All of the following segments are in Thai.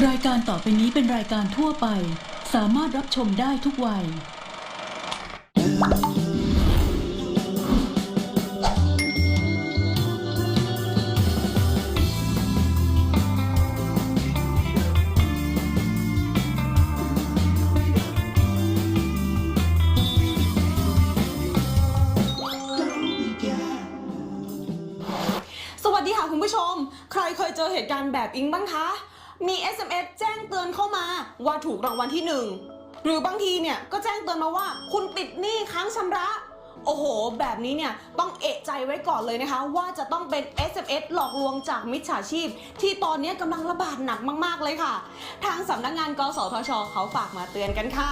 รายการต่อไปนี้เป็นรายการทั่วไป สามารถรับชมได้ทุกวัย สวัสดีค่ะคุณผู้ชม ใครเคยเจอเหตุการณ์แบบอิงบ้างคะ มี SMS แจ้งเตือนเข้ามาว่าถูกรางวัลที่หนึ่งหรือบางทีเนี่ยก็แจ้งเตือนมาว่า คุณติดหนี้ค้างชำระ โอ้โห แบบนี้เนี่ยต้องเอะใจไว้ก่อนเลยนะคะ ว่าจะต้องเป็น SMS หลอกลวงจากมิจฉาชีพ ที่ตอนนี้กำลังระบาดหนักมาก ๆ เลยค่ะ ทางสำนักงานกสทช เขาฝากมาเตือนกันค่ะ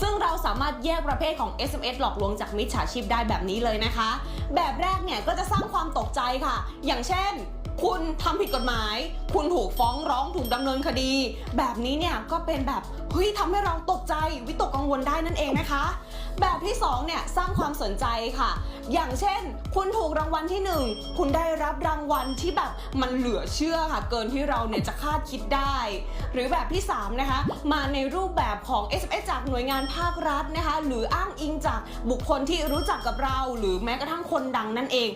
ซึ่งเราสามารถแยกประเภทของ SMS หลอกลวงจากมิจฉาชีพได้แบบนี้เลยนะคะ แบบแรกเนี่ยก็จะสร้างความตกใจค่ะ อย่างเช่น คุณทำผิดกฎหมาย คุณถูกฟ้องร้องถูกดำเนินคดี แบบนี้เนี่ยก็เป็นแบบเฮ้ยทำให้เราตกใจวิตกกังวลได้นั่นเองนะคะ แบบที่สองเนี่ยสร้างความสนใจค่ะ อย่างเช่น คุณถูกรางวัลที่หนึ่งคุณได้รับรางวัลที่แบบมันเหลือเชื่อค่ะ เกินที่เราเนี่ยจะคาดคิดได้ หรือแบบที่ 3 นะคะ มาในรูปแบบของ SMS จากหน่วยงานภาครัฐนะคะ หรืออ้างอิงจากบุคคลที่รู้จักกับเรา หรือแม้กระทั่งคนดังนั่นเอง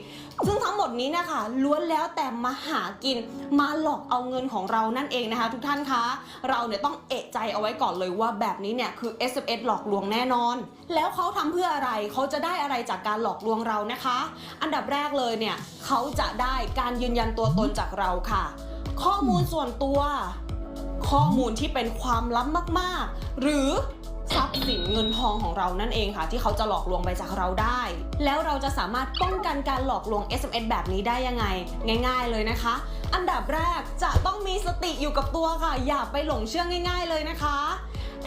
ซึ่งทั้งหมดนี้นะคะล้วนแล้วแต่มาหากินมาหลอกเอาเงินของเรานั่นเองนะคะ ทุกท่านคะ เราเนี่ยต้องเอะใจเอาไว้ก่อนเลยว่าแบบนี้เนี่ยคือ SMS หลอกลวงแน่นอน แล้วเขาทำเพื่ออะไรเขาจะได้อะไรจากการหลอกลวงเรานะคะ อันดับแรกเลยเนี่ยเขาจะได้การยืนยันตัวตนจากเราค่ะ ข้อมูลส่วนตัว ข้อมูลที่เป็นความลับมาก ๆ หรือ ทรัพย์สินเงินทองของเรานั่นเองค่ะ ที่เขาจะหลอกลวงไปจากเราได้ แล้วเราจะสามารถป้องกันการหลอกลวง SMS แบบนี้ได้ยังไง ง่าย ๆ เลยนะคะ อันดับแรกจะต้องมีสติอยู่กับตัวค่ะ อย่าไปหลงเชื่อง่าย ๆ เลยนะคะ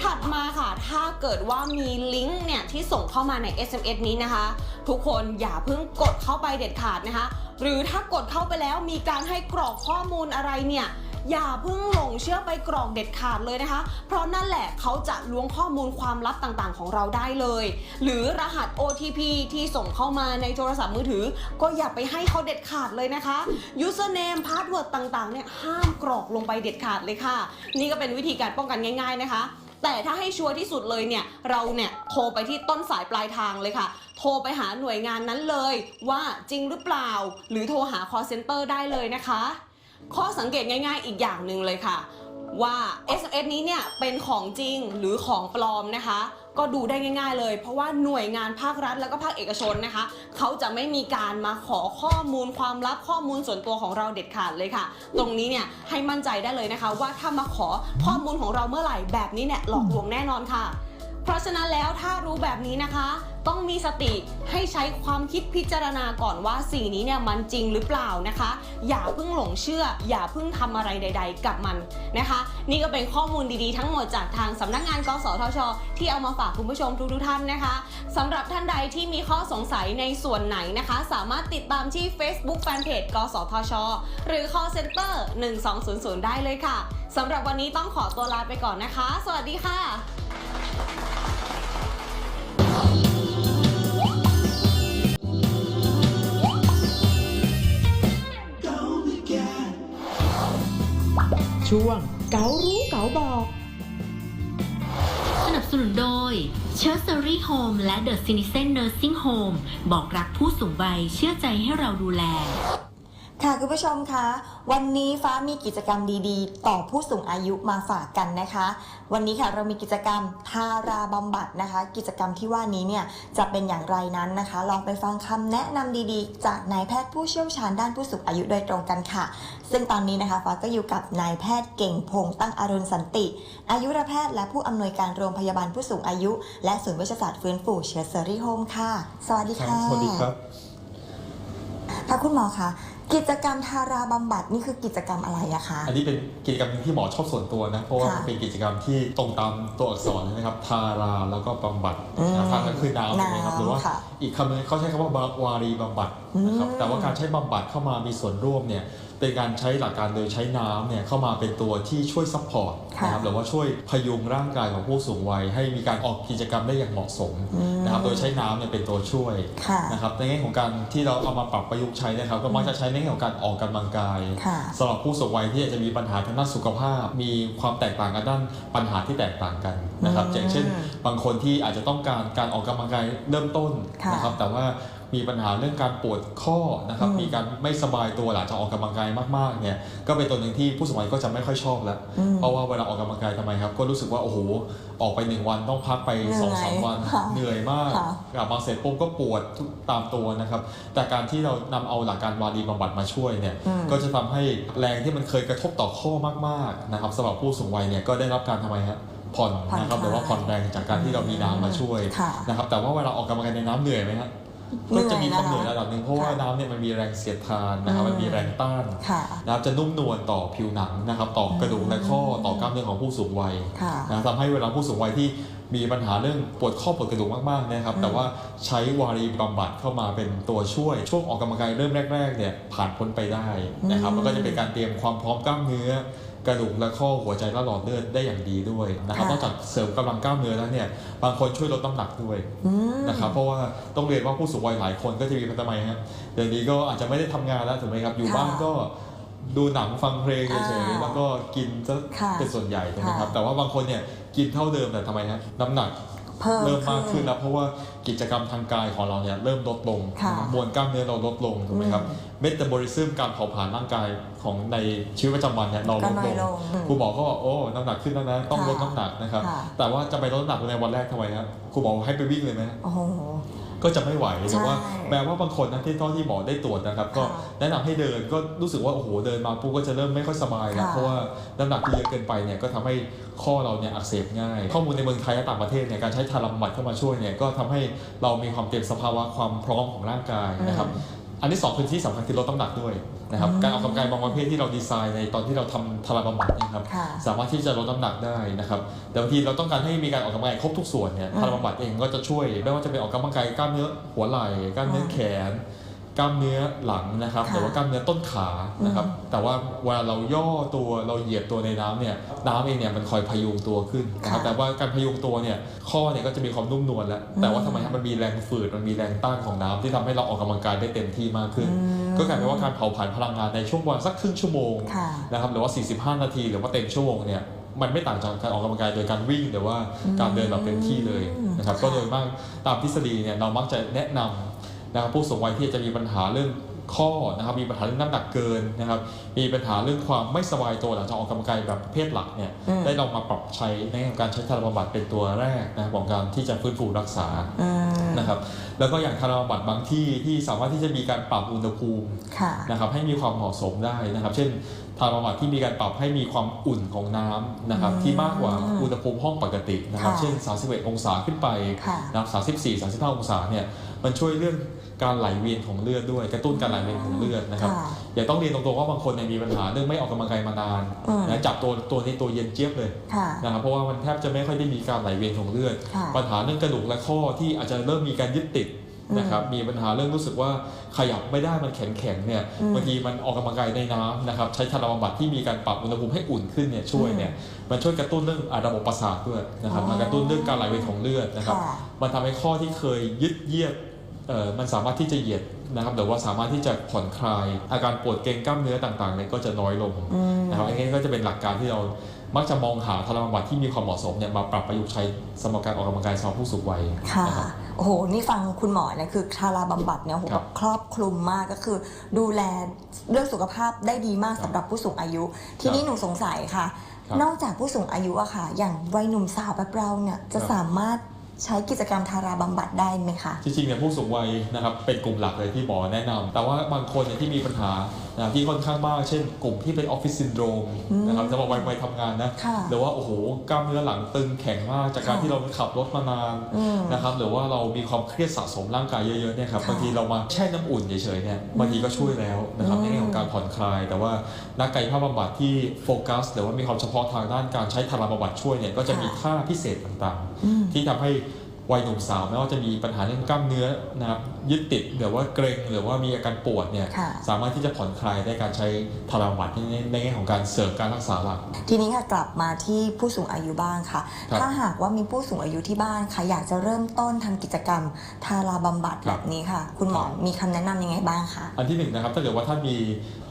ถัดมาค่ะ ถ้าเกิดว่ามีลิงก์เนี่ยที่ส่งเข้ามาใน SMS นี้นะคะ ทุกคนอย่าเพิ่งกดเข้าไปเด็ดขาดนะคะ หรือถ้ากดเข้าไปแล้วมีการให้กรอกข้อมูลอะไรเนี่ย อย่าเพิ่งหลงเชื่อไปกรอกเด็ดขาดเลยนะคะ เพราะนั่นแหละเขาจะล้วงข้อมูลความลับต่างๆ ของเราได้เลย หรือรหัส OTP ที่ส่งเข้ามาในโทรศัพท์มือถือ ก็อย่าไปให้เขาเด็ดขาดเลยนะคะ username password ต่างๆ เนี่ยห้ามกรอกลงไปเด็ดขาดเลยค่ะ นี่ก็เป็นวิธีการป้องกันง่าย ๆนะคะแต่ถ้าให้ชัวร์ที่สุดเลยเนี่ยเราเนี่ยโทรไปที่ต้นสายปลายทางเลยค่ะ โทรไปหาหน่วยงานนั้นเลย ว่าจริงหรือเปล่า หรือโทรหา call center ได้เลยนะคะ ข้อสังเกตง่าย ๆ อีกอย่างหนึ่งเลยค่ะ ว่า SMS นี้เนี่ยเป็นของจริงหรือของปลอมนะคะ ก็ดูได้ง่าย ๆ เลย เพราะว่าหน่วยงานภาครัฐแล้วก็ภาคเอกชนนะคะ เขาจะไม่มีการมาขอข้อมูลความลับข้อมูลส่วนตัวของเราเด็ดขาดเลยค่ะ ตรงนี้เนี่ยให้มั่นใจได้เลยนะคะ ว่าถ้ามาขอข้อมูลของเราเมื่อไหร่แบบนี้เนี่ยหลอกลวงแน่นอนค่ะ เพราะฉะนั้นแล้วถ้ารู้แบบนี้นะคะ ต้องมีสติให้ใช้ความคิดพิจารณาก่อนว่าสิ่งนี้เนี่ยมันจริงหรือเปล่านะคะ อย่าเพิ่งหลงเชื่อ อย่าเพิ่งทำอะไรใด ๆ กับมันนะคะ นี่ก็เป็นข้อมูลดีๆ ทั้งหมดจากทางสำนักงานกสทช ที่เอามาฝากคุณผู้ชมทุกๆท่านนะคะสำหรับท่านใดที่มีข้อสงสัยในส่วนไหนนะคะ สามารถติดตามที่ Facebook Fanpage กสทช หรือ call center 1200 ได้เลยค่ะสำหรับวันนี้ต้องขอตัวลาไปก่อนนะคะ สวัสดีค่ะ ช่วง เก๋ารู้เก๋าบอก สนับสนุนโดย เชอร์เซอรี่โฮมและเดอะซินิเซนเนอร์ซิ่งโฮมบอกรักผู้สูงวัยเชื่อใจให้เราดูแล ค่ะคุณผู้ชมคะ วันนี้ฟ้ามีกิจกรรมดีๆ ต่อผู้สูงอายุมาฝากกันนะคะ วันนี้ค่ะเรามีกิจกรรมทาราบำบัดนะคะ กิจกรรมที่ว่านี้เนี่ยจะเป็นอย่างไรนั้นนะคะ ลองไปฟังคำแนะนำดีๆ จากนายแพทย์ผู้เชี่ยวชาญด้านผู้สูงอายุโดยตรงกันค่ะ ซึ่งตอนนี้นะคะฟ้าก็อยู่กับนายแพทย์เก่งพงษ์ตั้งอรุณสันติ อายุรแพทย์และผู้อำนวยการโรงพยาบาลผู้สูงอายุ และศูนย์วิชาศาสตร์ฟื้นฟูเชื้อเซอรี่โฮมค่ะ สวัสดีครัค่ะบสวัสดีครับค่ะคุณหมอคะ กิจกรรมทาราบำบัดนี่คือกิจกรรมอะไรอะคะ อันนี้เป็นกิจกรรมหนึ่งที่หมอชอบส่วนตัวนะ เพราะว่าค่ะมันเป็นกิจกรรมที่ตรงตามตัวอักษรเลยนะครับทาราแล้วก็บำบัดอืมนะครับก็คือน้ำใช่ไหมครับน้ำหรือว่าค่ะอีกคำหนึงเขาใช้คำว่าวารีบำบัดนะครับอืมแต่ว่าการใช้บำบัดเข้ามามีส่วนร่วมเนี่ย เป็นเป็นการใช้หลักการโดยใช้น้ำเนี่ยเข้ามาเป็นตัวที่ช่วยซัพพอร์ตค่ะนะครับหรือว่าช่วยพยุงร่างกายของผู้สูงวัย ให้มีการออกกิจกรรมได้อย่างเหมาะสมอืมนะครับโดยใช้น้ำเนี่ยเป็นตัวช่วยค่ะนะครับในแง่ของการที่เราเอามาปรับประยุกต์ใช้นะครับ ก็มักจะใช้ในแง่ของการออกกำลังกายค่ะสำหรับผู้สูงวัยที่อาจจะมีปัญหาทางด้านสุขภาพ มีความแตกต่างกันด้านปัญหาที่แตกต่างกันนะครับอืมอย่างเช่น บางคนที่อาจจะต้องการการออกกำลังกายเริ่มต้นค่ะนะครับแต่ว่า มีปัญหาเรื่องการปวดข้อนะครับอืมมีการไม่สบายตัวหลังจากออกกำลังกายมากๆเนี่ยก็เป็นตัวหนึ่งที่ผู้สูงวัยก็จะไม่ค่อยชอบแล้วอืมเพราะว่าเวลาออกกำลังกายทำไมครับ ก็รู้สึกว่าโอ้โหออกไปหนึ่งวันต้องพักไปเหนื่อยสองสามวันค่ะเหนื่อยมากค่ะกลับมาเสร็จปุ๊บก็ปวดทุกตามตัวนะครับ แต่การที่เรานำเอาหลักการวารีบำบัดมาช่วยเนี่ยอืมก็จะทำให้แรงที่มันเคยกระทบต่อข้อมากๆนะครับสำหรับผู้สูงวัยเนี่ยก็ได้รับการทำไมฮะผ่อนผ่อนนะครับคลายหรือว่าผ่อนแรงจากการที่เรามีน้ำมาช่วยค่ะนะครับแต่ว่าเวลาออกกำลังกายในน้ำเหนื่อยไหมฮะเหนื่ ก็อยจะมีความนะคะเหนื่อยระดับหนึ่งเพราะว่าค่ะน้ำเนี่ยมันมีแรงเสียดทานนะครับอืมมันมีแรงต้านค่ะนะครับจะนุ่มนวลต่อผิวหนังนะครับต่อกระดูกและข้อต่อกล้ามเนื้อของผู้สูงวัยค่ะนะทำให้เวลาผู้สูงวัยที่มีปัญหาเรื่องปวดข้อปวดกระดูกมากๆนะครับอืมแต่ว่าใช้วารีบำบัดเข้ามาเป็นตัวช่วย ช่วงออกกำลังกายเริ่มแรกๆเนี่ยผ่านพ้นไปได้นะครับอืมแล้วก็จะเป็นการเตรียมความพร้อมกล้ามเนื้อ กระดูกและข้อหัวใจและหลอดเลือดได้อย่างดีด้วยนะครับค่ะนอกจากเสริมกำลังกล้ามเนื้อแล้วเนี่ยบางคนช่วยลดน้ำหนักด้วยอืมนะครับเพราะว่าต้องเรียนว่าผู้สูงวัยหลายคนก็จะมีพัฒนาไหมฮะเดี๋ยวนี้ก็อาจจะไม่ได้ทำงานแล้วถูกไหมครับอยู่ค่ะบ้านก็ดูหนังฟังเพลงเฉยอ่าๆแล้วก็กินซะค่ะเป็นส่วนใหญ่ถูกไหมครับค่ะแต่ว่าบางคนเนี่ยกินเท่าเดิมแต่ทำไมฮะน้ำหนัก เพิ่มเริ่มมากขึ้ขึ้นนแล้วเพราะว่ากิจกรรมทางกายของเราเนี่ยเริ่มลดลงค่ะมวลกล้ามเนื้อเราลดลงถูกไหมครับอืมเมตาบอลิซึมการเผาผลาญร่างกายของในชีวิตประจำวันเนี่ยเราก็ลดน้อลยงลงอืมครูหมอก็บอกโอ้น้ำหนักขึ้นแล้วนะต้องค่ะลดน้ำหนักนะครับค่ะแต่ว่าจะไปลดน้ำหนักในวันแรกทำไมครับครูบอกให้ไปวิ่งเลยไหมโอ้โห ก็จะไม่ไหวหรือว่าใช่แม้ว่าบางคนนะที่เท่าที่หมอได้ตรวจนะครับ ก็ค่ะแนะนำให้เดินก็รู้สึกว่าโอ้โหเดินมาปุ๊บก็จะเริ่มไม่ค่อยสบายแล้วค่ะเพราะว่าน้ำหนักที่เยอะเกินไปเนี่ยก็ทำให้ข้อเราเนี่ยอักเสบง่าย ข้อมูลในเมืองไทยและต่างประเทศเนี่ยการใช้ทาราบำบัดเข้ามาช่วยเนี่ยก็ทำให้เรามีความเตรียมสภาวะความพร้อมของร่างกายนะครับ อันที่สองคือที่สำคัญคือลดน้ำหนักด้วยนะครับอืมการออกกำลังกายบางประเภทที่เราดีไซน์ในตอนที่เราทำทาราบำบัดเนี่ยครับค่ะ สามารถที่จะลดน้ำหนักได้นะครับแต่บางทีเราต้องการให้มีการออกกำลังกายครบทุกส่วนเนี่ยอืมทาราบำบัดเองก็จะช่วยไม่ว่าจะเป็นออกกำลังกายกล้ามเนื้อหัวไหล่กล้ามเนื้อแขน กล้ามเนื้อหลังนะครับค่ะหรือว่ากล้ามเนื้อต้นขานะครับแต่ว่าเวลาเราย่อตัวเราเหยียบตัวในน้ำเนี่ยน้ำเองเนี่ยมันคอยพยุงตัวขึ้นนะครับค่ะแต่ว่าการพยุงตัวเนี่ยข้อเนี่ยก็จะมีความนุ่มนวลแล้วแต่ว่าทำไมครับมันมีแรงฝืดมันมีแรงต้านของน้ำที่ทำให้เราออกกำลังกายได้เต็มที่มากขึ้นอืมก็กลายเป็นว่าการเผาผลาญพลังงานในช่วงวันสักครึ่งชั่วโมงค่ะนะครับหรือว่า 45 นาที หรือว่าเต็มชั่วโมงเนี่ยมันไม่ต่างจากการออกกำลังกายโดยการวิ่งหรือว่าการเดินแบบเต็มที่เลยนะครับค่ะก็โดยมากตามทฤษฎีเนี่ยเรามักจะแนะนำ นะครับผู้สูงวัยที่จะมีปัญหาเรื่องข้อนะครับมีปัญหาเรื่องน้ำหนักเกินนะครับมีปัญหาเรื่องความไม่สบายตัวหลังจากออกกำลังกายแบบประเพศหลักเนี่ยอืมได้ลองมาปรับใช้ในการใช้ทาราบำบัดเป็นตัวแรกนะครับของการที่จะฟื้นฟูรักษาอืมนะครับแล้วก็อย่างทาราบำบัดบางที่ที่สามารถที่จะมีการปรับอุณหภูมิค่ะนะครับให้มีความเหมาะสมได้นะครับ เช่นทาราบำบัดที่มีการปรับให้มีความอุ่นของน้ำนะครับอืมที่มากกว่าอุณหภูมิห้องปกตินะครับค่ะเช่น 31 องศาขึ้นไปค่ะนะครับ34 35 องศาเนี่ยมันช่วยเรื่อง การไหลเวียนของเลือดด้วย กระตุ้นการไหลเวียนของเลือดนะครับค่ะอย่าต้องเรียนตรงๆว่าบางคนเนี่ยมีปัญหาเรื่องไม่ออกกำลังกายมานานอืม นะจับตัวตัวนี้ตัวเย็นเจี๊ยบเลยค่ะ นะครับเพราะว่ามันแทบจะไม่ค่อยได้มีการไหลเวียนของเลือด ค่ะ ปัญหาเรื่องกระดูกและข้อที่อาจจะเริ่มมีการยึดติดนะครับมีปัญหาเรื่องรู้สึกว่าขยับไม่ได้มันแข็งแข็งๆเนี่ยอืมบางทีมันออกกำลังกายในน้ำนะครับใช้ทาราบำบัดที่มีการปรับอุณหภูมิให้อุ่นขึ้นเนี่ยช่วยเนี่ยมันช่วยกระตุ้นเรื่องอ่าระบบประสาทด้วยนะครับอ๋อ มันกระตุ้นเรื่องการไหลเวียนของเลือดนะครับ ค่ะ มันทำให้ข้อที่เคยยึดเยียดเอ่อ มันสามารถที่จะเหยียดนะครับหรือว่าสามารถที่จะผ่อนคลาย อาการปวดเกร็งกล้ามเนื้อต่างๆเนี่ยก็จะน้อยลงอืมนะครับอันนี้ก็จะเป็นหลักการที่เรามักจะมองหาทาราบำบัดที่มีความเหมาะสมเนี่ยมาปรับประยุกต์ใช้สำหรับการออกกำลังกายสำหรับผู้สูงวัยค่ะนะครับโอ้โห นี่ฟังคุณหมอเนี่ยคือทาราบำบัดเนี่ยโอ้โหครับแบบครอบคลุมมากก็คือ ดูแลเรื่องสุขภาพได้ดีมากสำหรับผู้สูงอายุ ทีนี้หนูสงสัยค่ะครับนอกจากผู้สูงอายุอะค่ะ อย่างวัยหนุ่มสาวแบบเราเนี่ยจะครับสามารถ ใช้กิจกรรมทาราบำบัดได้ไหมคะ จริงๆเนี่ยผู้สูงวัยนะครับเป็นกลุ่มหลักเลยที่หมอแนะนำแต่ว่าบางคนเนี่ยที่มีปัญหานะครับที่ค่อนข้างมาก เช่น กลุ่มที่เป็นออฟฟิศซินโดรมอืมนะครับสำหรับวัยวัยทำงานนะค่ะหรือว่าโอ้โหกล้ามเนื้อหลังตึงแข็งมาก จากการค่ะที่เราขับรถมานานอืมนะครับหรือว่าเรามีความเครียดสะสมร่างกายเยอะๆเนี่ยครับค่ะบางทีเรามาแช่น้ำอุ่นเฉยๆเนี่ยบางทีก็ช่วยแล้วนะครับอืมในแง่ของการผ่อนคลาย แต่ว่านักกายภาพบำบัดที่โฟกัสหรือว่ามีความเฉพาะทางด้านการใช้ทาราบำบัดช่วยเนี่ยก็จะมีท่าพิเศษต่างๆอืมที่ทำให้ วัยหนุ่มสาวไม่ว่าจะมีปัญหาเรื่องกล้ามเนื้อนะครับยึดติดหรือว่าเกรงหรือว่ามีอาการปวดเนี่ยค่ะสามารถที่จะผ่อนคลายได้การใช้ทาราบำบัดในในแง่ของการเสริมการรักษาหลัก ทีนี้ค่ะกลับมาที่ผู้สูงอายุบ้างค่ะครับถ้าหากว่ามีผู้สูงอายุที่บ้านค่ะอยากจะเริ่มต้นทำกิจกรรมทาราบำบัดคแบรับบนี้ค่ะ คุณหมอครับมีคำแนะนำยังไงบ้างคะอันที่หนึ่งนะครับถ้าเกิดว่าท่านมี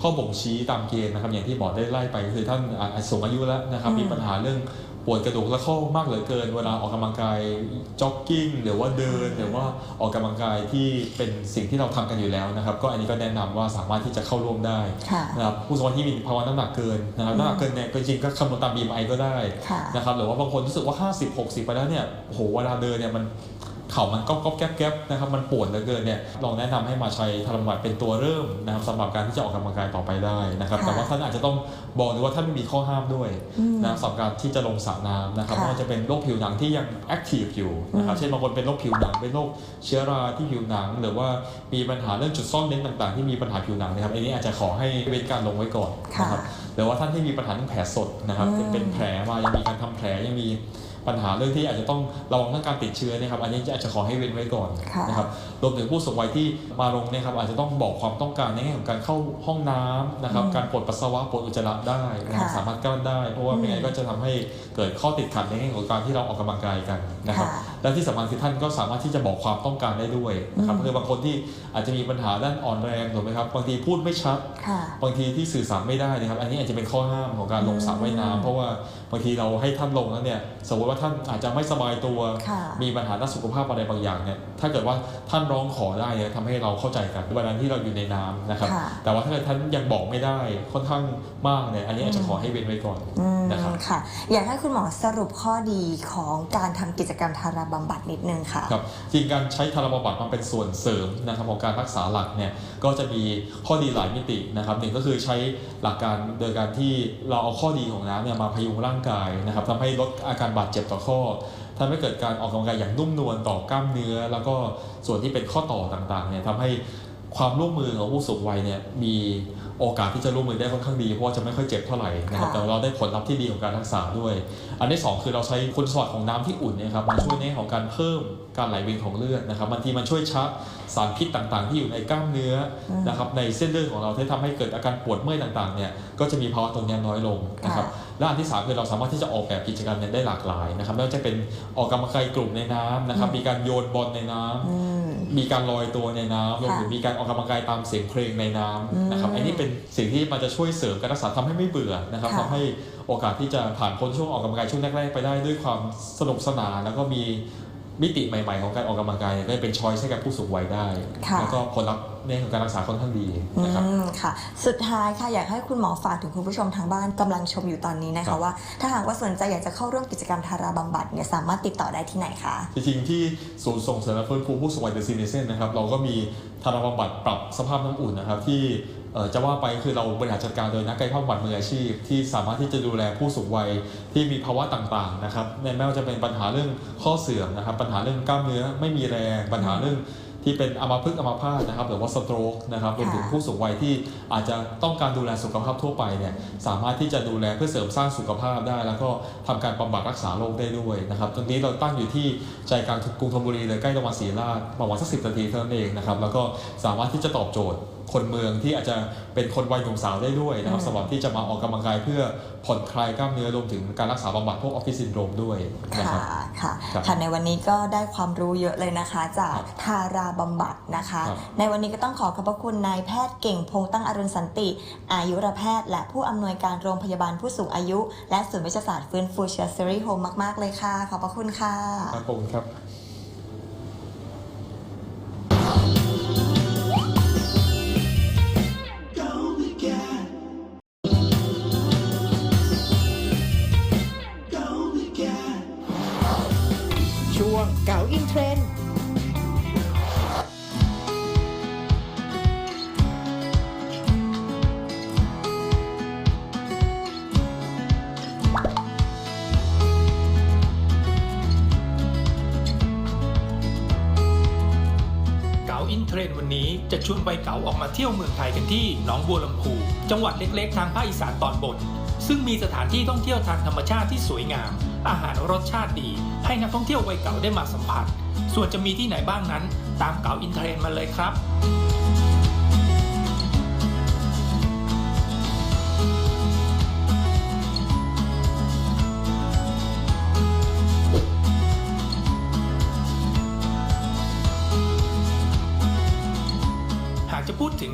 ข้อบ่งชี้ตามเกณฑ์นะครับอย่างที่หมอได้ไล่ไปก็คือท่านอะสูงอายุแล้วนะครับอืมมีปัญหาเรื่อง ปวดกระดูกและข้อมากเหลือเกิน เวลาออกกำลังกายจ็อกกิ้งหรือว่าเดินหรือว่าออกกำลังกายที่เป็นสิ่งที่เราทำกันอยู่แล้วนะครับ ก็อันนี้ก็แนะนำว่าสามารถที่จะเข้าร่วมได้ค่ะนะครับผู้สูงอายุที่มีภาวะน้ำหนักเกินนะครับน้ำหนักเกินเนี่ยก็จริงก็คำนวณตาม BMI ก็ได้ค่ะนะครับหรือว่าบางคนรู้สึกว่า 50 60 ไปแล้วเนี่ยโอ้โหเวลาเดินเนี่ยมัน เข่ามันก๊อบก๊อบแก๊บแก๊บนะครับมันปวดเหลือเกินเนี่ยลองแนะนำให้มาใช้ธนบัตรเป็นตัวเริ่มนะครับสำหรับการที่จะออกกำลังกายต่อไปได้นะครับค่ะแต่ว่าท่านอาจจะต้องบอกด้วยว่าท่านไม่มีข้อห้ามด้วยอืมนะครับสำหรับการที่จะลงสระน้ำนะครับค่ะไม่ว่าจะเป็นโรคผิวหนังที่ยังแอคทีฟอยู่นะครับอืมเช่นบางคนเป็นโรคผิวหนังเป็นโรคเชื้อราที่ผิวหนัง หรือว่ามีปัญหาเรื่องจุดซ่อนเร้นต่างๆ ที่มีปัญหาผิวหนังนะครับอันนี้อาจจะขอให้เว้นการลงไว้ก่อนนะครับหรือว่าท่านที่มีปัญหาเรื่องแผลสดนะครับอืมเป็นเป็นแผลมายังมีการทำแผลยังมี ปัญหาเรื่องที่อาจจะต้องระวังเรื่องการติดเชื้อเนะครับอันนี้อาจจะขอให้เว้นไว้ก่อนค่ะนะครับรวมถึงผู้สูงวัยที่มาลงเนี่ยครับอาจจะต้องบอกความต้องการในแง่ของการเข้าห้องน้ำนะครับอืมการปวดปัสสาวะปวดอุจจาระได้นะครับค่ะสามารถกลั้นได้ เพราะว่าไม่งั้นก็จะทำให้เกิดข้อติดขัดในแง่ของการที่เราออกกำลังกายกันนะครับค่ะ และที่สำคัญคือท่านก็สามารถที่จะบอกความต้องการได้ด้วยนะครับอืมคือบางคนที่อาจจะมีปัญหาด้านอ่อนแรงถูกไหมครับบางทีพูดไม่ชัดค่ะบางทีที่สื่อสารไม่ได้นะครับ อันนี้อาจจะเป็นข้อห้ามของการลงสระว่ายน้ำเพราะว่าบางทีเราให้ท่านลงแล้วเนี่ยสมมติว่าท่านอาจจะไม่สบายตัวค่ะมีปัญหาด้านสุขภาพอะไรบางอย่างเนี่ยถ้าเกิดว่าท่านร้องขอได้เนี่ยทำให้เราเข้าใจกันเวลาที่เราอยู่ในน้ำนะครับค่ะแต่ว่าถ้าเกิดท่านยังบอกไม่ได้ค่อนข้างมากเนี่ยอันนี้อาจจะขอให้เว้นไว้ก่อนอืมนะครับค่ะอยากให้คุณหมอสรุปข้อดีของการทำกิจกรรมทาราบบำบัดนิดนึงค่ะครับจริงการใช้ทาราบำบัดมันเป็นส่วนเสริมนะครับของการรักษาหลักเนี่ยก็จะมีข้อดีหลายมิตินะครับหนึ่งก็คือใช้หลักการโดยการที่เราเอาข้อดีของน้ำเนี่ยมาพยุงร่างกายนะครับทำให้ลดอาการบาดเจ็บต่อข้อทำให้เกิดการออกกำลังกายอย่างนุ่มนวลต่อกล้ามเนื้อ แล้วก็ส่วนที่เป็นข้อต่อต่างๆเนี่ยทำให้ ความร่วมมือของผู้สูงวัยเนี่ยมีโอกาสที่จะร่วมมือได้ค่อนข้างดีเพราะว่าจะไม่ค่อยเจ็บเท่าไหร่นะครับค่ะแต่เราได้ผลลัพธ์ที่ดีของการรักษาด้วย อันที่สองคือเราใช้คุณสมบัติของน้ำที่อุ่นเนยครับมาช่วยในเรื่องของการเพิ่มการไหลเวียนของเลือดนะครับบางทีมันช่วยชะสารพิษต่างๆ ที่อยู่ในกล้ามเนื้ออมนะครับในเส้นเลือดของเราที่ทำให้เกิดอาการปวดเมื่อยต่างๆเนี่ยก็จะมีภาวะตรงเนี้ยน้อยลงนะครับและอันที่สามคือเราสามารถที่จะออกแบบกิจกรรมเนี่ยได้หลากหลายนะครับไม่ว่าจะเป็นออกกำลังกายกลุ่มในน้ำนะครับมีการโยนบอลในน้ำอื มมีการลอยตัวในน้ำรวมถึงมีการออกกำลังกายตามเสียงเพลงในน้ำนะครับอืมอันนี้เป็นสิ่งที่มันจะช่วยเสริมการรักษาทำให้ไม่เบื่อนะครับค่ะทำให้โอกาสที่จะผ่านพ้นช่วงออกกำลังกายช่วงแรกๆไปได้ด้วยความสนุกสนานแล้วก็มีมิติใหม่ ๆ ของการออกกำลังกายเนี่ยก็เป็นช้อยส์ให้กับผู้สูงวัยได้ค่ะแล้วก็ผลลัพธ์ ในของการรักษาค่อนข้างดีอืนะครับมค่ะ สุดท้ายค่ะอยากให้คุณหมอฝากถึงคุณผู้ชมทางบ้านกำลังชมอยู่ตอนนี้นะครัคะบว่า ถ้าหากว่าสนใจอยากจะเข้าร่วมกิจกรรมทาราบำบัดเนี่ยสามารถติดต่อได้ที่ไหนคะจริงๆที่ศูนย์ส่งเสริมและฟื้นฟูผู้สูงวัยเดอะซีเนเซนนะครับเราก็มีธนาบำบัดปรับสภาพน้ำอุ่นนะครับที่เอ่อจะว่าไปคือเราบริหารจัดการโดยนักกายภาพบำบัดมืออาชีพ ที่สามารถที่จะดูแลผู้สูงวัยที่มีภาวะต่างๆนะครับในไม่ว่าจะเป็นปัญหาเรื่องข้อเสื่อมนะครับปัญหาเรื่องกล้ามเนื้อไม่มีแรงปัญหาเรื่อง ที่เป็นอัมพฤกษ์อัมพาตนะครับหรือว่าสโตรกนะครับรวมถึงค่ะผู้สูงวัยที่อาจจะต้องการดูแลสุขภาพทั่วไปเนี่ยสามารถที่จะดูแลเพื่อเสริมสร้างสุขภาพได้ แล้วก็ทำการบำบัดรักษาโรคได้ด้วยนะครับตรงนี้เราตั้งอยู่ที่ใจกลางกรุงธนบุรีเลยใกล้โรงพยาบาลศรีราชประมาณสักสินาทีเท่านั้นเองนะครับแล้วก็สามารถที่จะตอบโจทย์ คนเมืองที่อาจจะเป็นคนวัยหนุ่มสาวได้ด้วยนะครับอืมสำหรับที่จะมาออกกำลังกายเพื่อผ่อนคลายกล้ามเนื้อรวมถึงการรักษาบำบัดพวกออฟฟิศซินโดรมด้วยนะคค่ะรับค่ะครับค่ะในวันนี้ก็ได้ความรู้เยอะเลยนะคะ จากครับทาราบำบัดนะคะครับในวันนี้ก็ต้องขอขอบพระคุณนายแพทย์เก่งพงษ์ตั้งอรุณสันติ อายุรแพทย์ และผู้อำนวยการโรงพยาบาลผู้สูงอายุ และศูนย์วิชาศาสตร์ฟื้นฟูเชียร์ซีรีโฮมมาก ๆ เลยค่ะ ขอบพระคุณค่ะครับผมครับ เทรนด์วันนี้จะชวนไปเก๋าออกมาเที่ยวเมืองไทยกันที่หนองบัวลำพู จังหวัดเล็กๆ ทางภาคอีสานตอนบน ซึ่งมีสถานที่ท่องเที่ยวทางธรรมชาติที่สวยงาม อาหารรสชาติดี ให้นักท่องเที่ยววัยเก่าได้มาสัมผัส ส่วนจะมีที่ไหนบ้างนั้น ตามเก๋าอินเทรนด์มาเลยครับ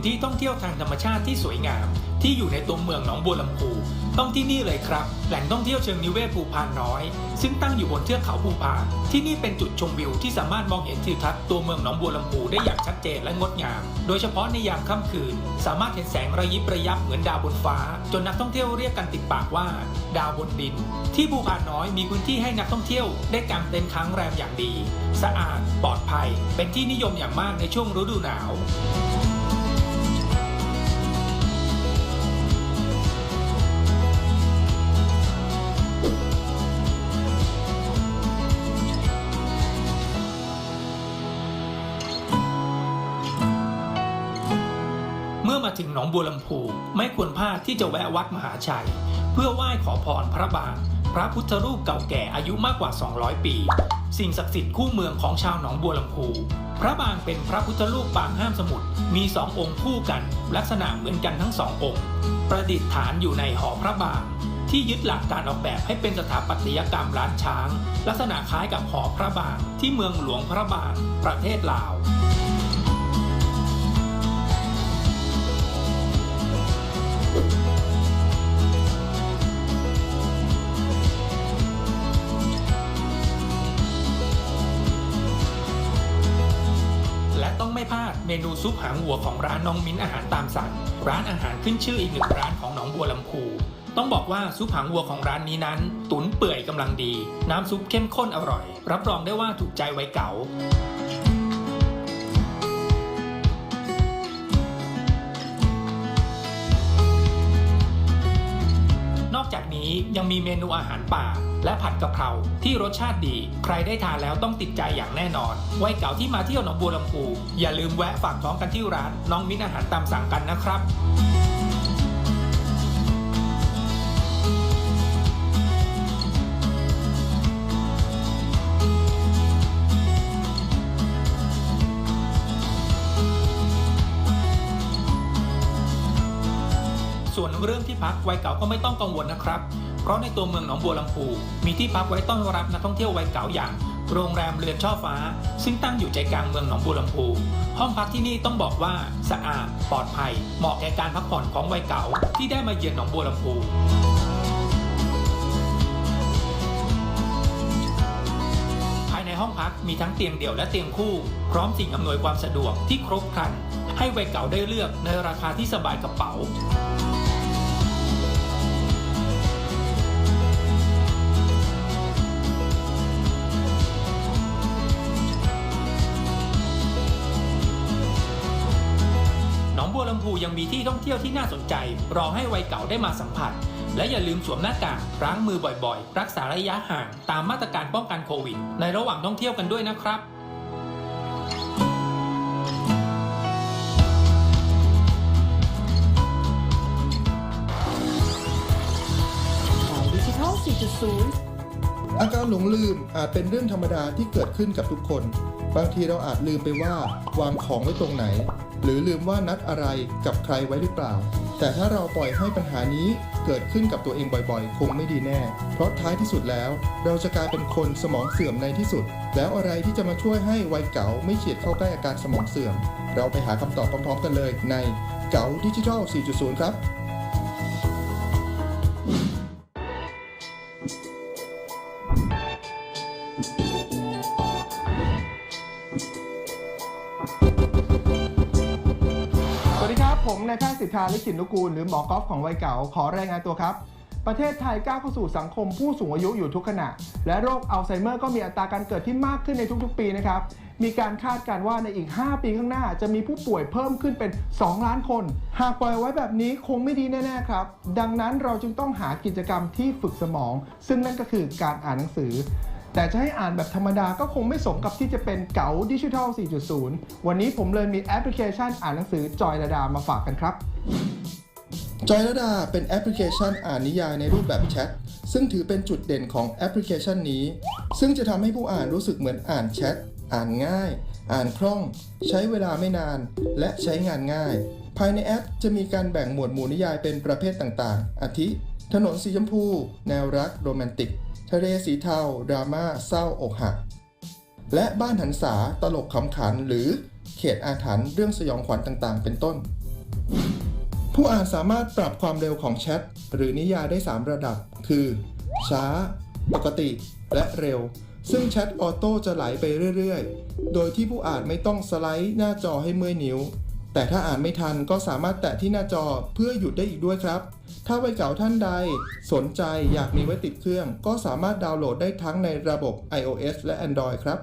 ที่ท่องเที่ยวทางธรรมชาติที่สวยงาม ที่อยู่ในตัวเมืองหนองบัวลำพู ต้องที่นี่เลยครับ แหล่งท่องเที่ยวเชิงนิเวศภูพานน้อย ซึ่งตั้งอยู่บนเทือกเขาภูพานที่นี่เป็นจุดชมวิวที่สามารถมองเห็นทิวทัศน์ตัวเมืองหนองบัวลำพูได้อย่างชัดเจนและงดงาม โดยเฉพาะในยามค่ำคืน สามารถเห็นแสงระยิบระยับเหมือนดาวบนฟ้า จนนักท่องเที่ยวเรียกกันติดปากว่า ดาวบนดิน ที่ภูพานน้อยมีพื้นที่ให้นักท่องเที่ยว ได้กางเต็นท์ค้างแรมอย่างดี สะอาดปลอดภัย เป็นที่นิยมอย่างมากในช่วงฤดูหนาว หนองบัวลำพู ไม่ควรพลาดที่จะแวะวัดมหาชัย เพื่อไหว้ขอพรพระบาง พระพุทธรูปเก่าแก่อายุมากกว่า 200 ปี สิ่งศักดิ์สิทธิ์คู่เมืองของชาวหนองบัวลำพู พระบางเป็นพระพุทธรูปปางห้ามสมุทรมีสององค์คู่กัน ลักษณะเหมือนกันทั้งสององค์ ประดิษฐานอยู่ในหอพระบาง ที่ยึดหลักการออกแบบให้เป็นสถาปัตยกรรมล้านช้าง ลักษณะคล้ายกับหอพระบางที่เมืองหลวงพระบาง ประเทศลาว เมนูซุปหางวัวของร้านน้องมิ้นอาหารตามสั่ง ร้านอาหารขึ้นชื่ออีกหนึ่งร้านของหนองบัวลำพูต้องบอกว่าซุปหางวัวของร้านนี้นั้น ตุ๋นเปื่อยกำลังดี น้ำซุปเข้มข้นอร่อย รับรองได้ว่าถูกใจไวเก๋า นี้ยังมีเมนูอาหารป่า และผัดกะเพราที่รสชาติดี ใครได้ทานแล้วต้องติดใจอย่างแน่นอน ไว้เก่าที่มาเที่ยวหนองบัวลำพูอย่าลืมแวะฝากท้องกันที่ร้านน้องมิ้นอาหารตามสั่งกันนะครับ ส่วนเรื่องที่พักวัยเก่าก็ไม่ต้องกังวลนะครับ เพราะในตัวเมืองหนองบัวลำพู มีที่พักไว้ต้อนรับนักท่องเที่ยววัยเก่าอย่าง โรงแรมเรือนช่อฟ้า ซึ่งตั้งอยู่ใจกลางเมืองหนองบัวลำพู ห้องพักที่นี่ต้องบอกว่าสะอาดปลอดภัย เหมาะแก่การพักผ่อนของวัยเก่าที่ได้มาเยือนหนองบัวลำพูภายในห้องพักมีทั้งเตียงเดี่ยวและเตียงคู่ พร้อมสิ่งอำนวยความสะดวกที่ครบครัน ให้วัยเก่าได้เลือกในราคาที่สบายกระเป๋า องบัวลำพูยังมีที่ท่องเที่ยวที่น่าสนใจ รอให้วัยเก่าได้มาสัมผัส และอย่าลืมสวมหน้ากากล้างมือบ่อยๆ รักษาระยะห่างตามมาตรการป้องกันโควิด ในระหว่างท่องเที่ยวกันด้วยนะครับดิจิทัล 4.0 อาการหลงลืมอาจเป็นเรื่องธรรมดาที่เกิดขึ้นกับทุกคน บางทีเราอาจลืมไปว่าวางของไว้ตรงไหน หรือลืมว่านัดอะไรกับใครไว้หรือเปล่า แต่ถ้าเราปล่อยให้ปัญหานี้เกิดขึ้นกับตัวเองบ่อยๆ คงไม่ดีแน่ เพราะท้ายที่สุดแล้ว เราจะกลายเป็นคนสมองเสื่อมในที่สุด แล้วอะไรที่จะมาช่วยให้วัยเก๋าไม่เฉียดเข้าใกล้อาการสมองเสื่อม เราไปหาคำตอบพร้อมๆกันเลยในเก๋าดิจิทัล 4.0 ครับ สิทธาลิขิตนุกูลหรือหมอกอฟของวัยเก่าขอรายงานตัวครับ ประเทศไทยก้าวเข้าสู่สังคมผู้สูงอายุอยู่ทุกขณะ และโรคอัลไซเมอร์ก็มีอัตราการเกิดที่มากขึ้นในทุกๆ ปีนะครับ มีการคาดการณ์ว่าในอีก 5 ปีข้างหน้า จะมีผู้ป่วยเพิ่มขึ้นเป็น 2 ล้านคน หากปล่อยไว้แบบนี้คงไม่ดีแน่ๆครับ ดังนั้นเราจึงต้องหากิจกรรมที่ฝึกสมอง ซึ่งนั่นก็คือการอ่านหนังสือ แต่จะให้อ่านแบบธรรมดาก็คงไม่สมกับที่จะเป็นเก๋าดิจิทัล 4.0 วันนี้ผมเลยมีแอปพลิเคชันอ่านหนังสือจอยระดามาฝากกันครับ จอยระดาเป็นแอปพลิเคชันอ่านนิยายในรูปแบบแชท ซึ่งถือเป็นจุดเด่นของแอปพลิเคชันนี้ ซึ่งจะทำให้ผู้อ่านรู้สึกเหมือนอ่านแชท อ่านง่าย อ่านคล่อง ใช้เวลาไม่นาน และใช้งานง่าย ภายในแอปจะมีการแบ่งหมวดหมู่นิยายเป็นประเภทต่างๆ อาทิ ถนนสีชมพู แนวรัก โรแมนติก ทะเลสีเทาดราม่าเศร้าอกหัก และบ้านหันษาตลกขำขันหรือเขตอาถรรพ์เรื่องสยองขวัญต่างๆ เป็นต้น ผู้อ่านสามารถปรับความเร็วของแชทหรือนิยายได้ 3 ระดับ คือ ช้า ปกติ และเร็ว ซึ่งแชทออโต้จะไหลไปเรื่อยๆ โดยที่ผู้อ่านไม่ต้องสไลด์หน้าจอให้เมื่อยนิ้ว แต่ถ้าอ่านไม่ทันก็สามารถแตะที่หน้าจอเพื่อหยุดได้อีกด้วยครับ ถ้าวัยเก่าท่านใด สนใจอยากมีไว้ติดเครื่อง ก็สามารถดาวน์โหลดได้ทั้งในระบบ iOS และ Android ครับ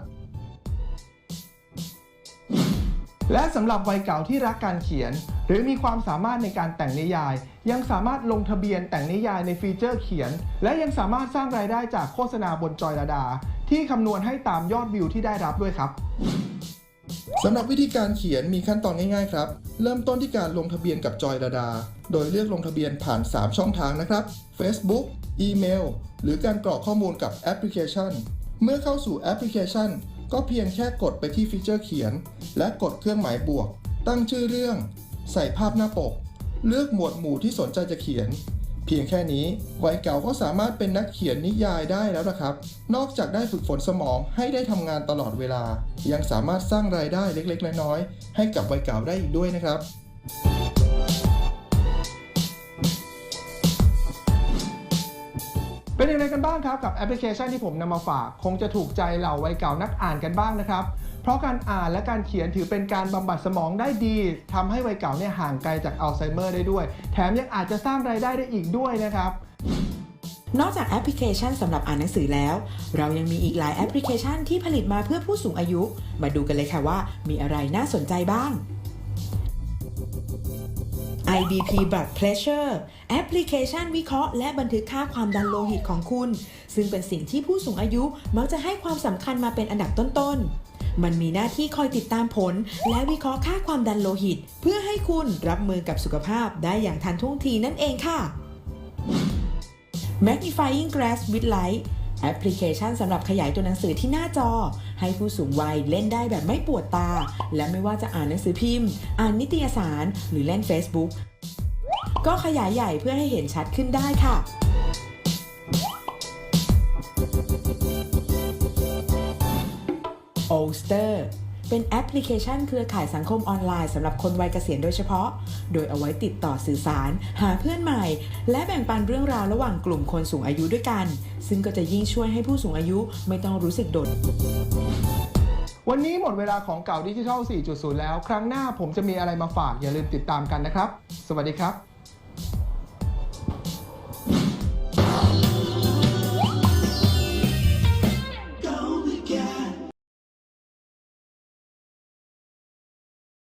และสำหรับวัยเก่าที่รักการเขียน หรือมีความสามารถในการแต่งนิยาย ยังสามารถลงทะเบียนแต่งนิยายในฟีเจอร์เขียน และยังสามารถสร้างรายได้จากโฆษณาบนจอยระดา ที่คำนวณให้ตามยอดวิวที่ได้รับด้วยครับ สำหรับวิธีการเขียนมีขั้นตอนง่ายๆครับ เริ่มต้นที่การลงทะเบียนกับจอยระดา โดยเลือกลงทะเบียนผ่าน 3 ช่องทางนะครับ Facebook อีเมล หรือการกรอกข้อมูลกับแอปพลิเคชัน เมื่อเข้าสู่แอปพลิเคชัน ก็เพียงแค่กดไปที่ฟีเจอร์เขียน และกดเครื่องหมายบวก ตั้งชื่อเรื่อง ใส่ภาพหน้าปก เลือกหมวดหมู่ที่สนใจจะเขียน เพียงแค่นี้วัยเก่าก็สามารถเป็นนักเขียนนิยายได้แล้วนะครับ นอกจากได้ฝึกฝนสมองให้ได้ทำงานตลอดเวลา ยังสามารถสร้างรายได้เล็กๆ น้อยๆ ให้กับวัยเก่าได้อีกด้วยนะครับเป็นยังไงกันบ้างครับกับแอปพลิเคชันที่ผมนำมาฝาก คงจะถูกใจเหล่าวัยเก่านักอ่านกันบ้างนะครับ เพราะการอ่านและการเขียนถือเป็นการบำบัดสมองได้ดีทำให้วัยเก่าเนี่ยห่างไกลจากอัลไซเมอร์ได้ด้วย แถมยังอาจจะสร้างรายได้ได้อีกด้วยนะครับนอกจากแอปพลิเคชันสำหรับอ่านหนังสือแล้ว เรายังมีอีกหลายแอปพลิเคชันที่ผลิตมาเพื่อผู้สูงอายุ มาดูกันเลยค่ะว่ามีอะไรน่าสนใจบ้าง IBP Blood Pressure แอปพลิเคชันวิเคราะห์และบันทึกค่าความดันโลหิตของคุณ ซึ่งเป็นสิ่งที่ผู้สูงอายุมักจะให้ความสำคัญมาเป็นอันดับต้นๆ มันมีหน้าที่คอยติดตามผล และวิเคราะห์ค่าความดันโลหิต เพื่อให้คุณรับมือกับสุขภาพได้อย่างทันท่วงทีนั่นเองค่ะ Magnifying Glass with Light แอปพลิเคชันสำหรับขยายตัวหนังสือที่หน้าจอ ให้ผู้สูงวัยเล่นได้แบบไม่ปวดตา และไม่ว่าจะอ่านหนังสือพิมพ์ อ่านนิตยสาร หรือเล่น Facebook ก็ขยายใหญ่เพื่อให้เห็นชัดขึ้นได้ค่ะ o l s t e r เป็นแอปพลิเคชันเครือข่ายสังคมออนไลน์สำหรับคนวัยเกษียณโดยเฉพาะ โดยเอาไว้ติดต่อสื่อสาร หาเพื่อนใหม่ และแบ่งปันเรื่องราวระหว่างกลุ่มคนสูงอายุด้วยกัน ซึ่งก็จะยิ่งช่วยให้ผู้สูงอายุไม่ต้องรู้สึกโดดวันนี้หมดเวลาของเก่าดิจิทัล 4.0 แล้ว ครั้งหน้าผมจะมีอะไรมาฝากอย่าลืมติดตามกันนะครับ สวัสดีครับ